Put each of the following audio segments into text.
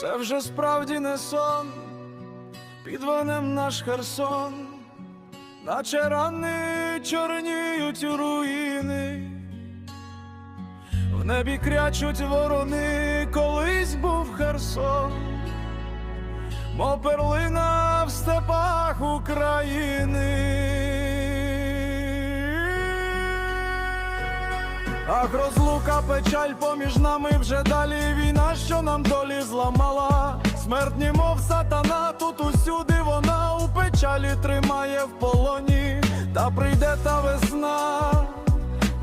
Це вже справді не сон, під вогнем наш Херсон, наче рани чорніють руїни, в небі крячуть ворони, колись був Херсон, мов перлина в степах України. Ах, розлука, печаль поміж нами вже далі війна, що нам долі зламала. Смертні, мов сатана, тут усюди вона у печалі тримає в полоні, та прийде та весна,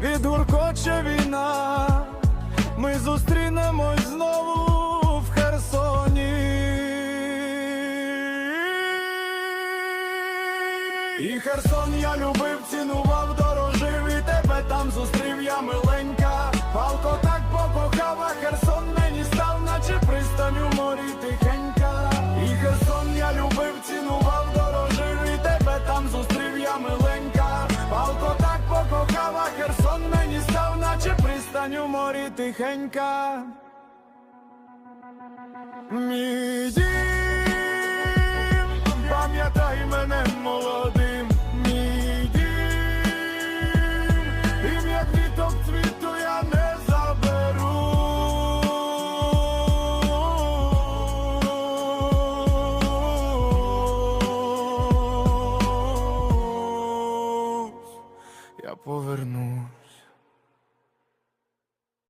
відгуркоче війна, ми зустрінемось знову в Херсоні. І Херсон я любив, цінував, наче у морі тихенька. І Херсон я любив, цінував, дорожив, і тебе там зустрів я миленька. Палко так покохав, а Херсон мені став, наче пристань у морі тихенька. Мій поверну.